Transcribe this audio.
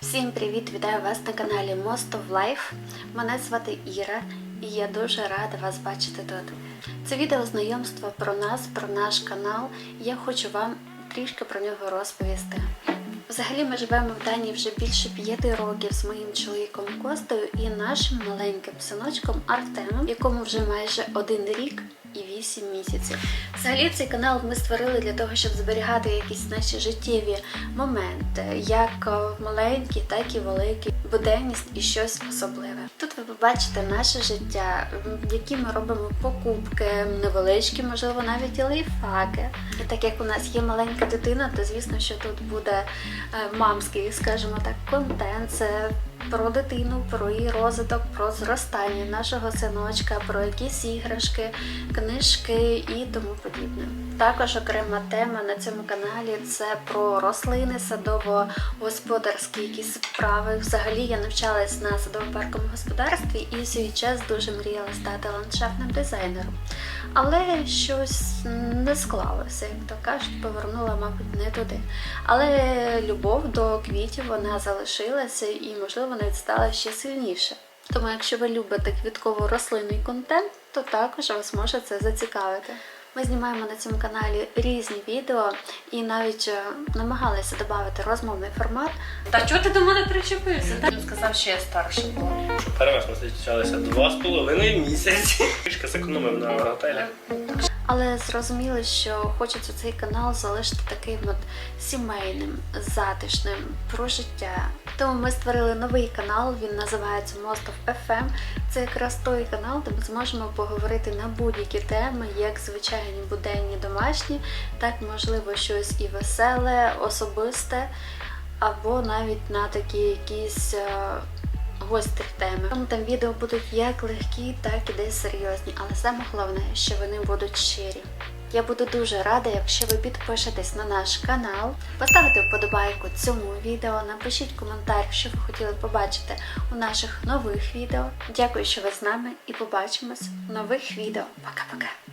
Всім привіт! Вітаю вас на каналі Most of Life. Мене звати Іра і я дуже рада вас бачити тут. Це відео знайомство про нас, про наш канал. Я хочу вам трішки про нього розповісти. Взагалі ми живемо в Данії вже більше п'яти років з моїм чоловіком Костою і нашим маленьким синочком Артемом, якому вже майже один рік і вісім місяців. Взагалі цей канал ми створили для того, щоб зберігати якісь наші життєві моменти, як е, маленькі, так і великі, буденність і щось особливе. Тут ви побачите наше життя, які ми робимо покупки, невеличкі, можливо, навіть і лайфхаки. І так як у нас є маленька дитина, то звісно, що тут буде е, мамський, скажімо так, контент. Це про дитину, про її розвиток, про зростання нашого синочка, про якісь іграшки, книжки і тому подібне. Також окрема тема на цьому каналі це про рослини, садово-господарські якісь справи. Взагалі я навчалась на садово-парковому господарстві і в свій час дуже мріяла стати ландшафтним дизайнером. Але щось не склалося, як то кажуть, повернула, мабуть, не туди. Але любов до квітів вона залишилася і, можливо, навіть стала ще сильніше. Тому, якщо ви любите квітково-рослинний контент, то також вас може це зацікавити. Ми знімаємо на цьому каналі різні відео і навіть е, намагалися додати розмовний формат. Та чого ти до мене причепився? Він сказав, що я старша була. Що перший раз ми зустрічалися два з половиною місяці. Трішки зекономив на готелях. Але зрозуміли, що хочеться цей канал залишити таким от сімейним, затишним про життя. Тому ми створили новий канал, він називається Most of FM. Це якраз той канал, де ми зможемо поговорити на будь-які теми, як звичайні буденні домашні, так можливо щось і веселе, особисте, або навіть на такі якісь. Гострі теми. Тому там відео будуть як легкі, так і десь серйозні, але саме головне, що вони будуть щирі. Я буду дуже рада, якщо ви підпишетесь на наш канал, поставите вподобайку цьому відео, напишіть коментар, що ви хотіли побачити у наших нових відео. Дякую, що ви з нами, і побачимось в нових відео. Пока-пока!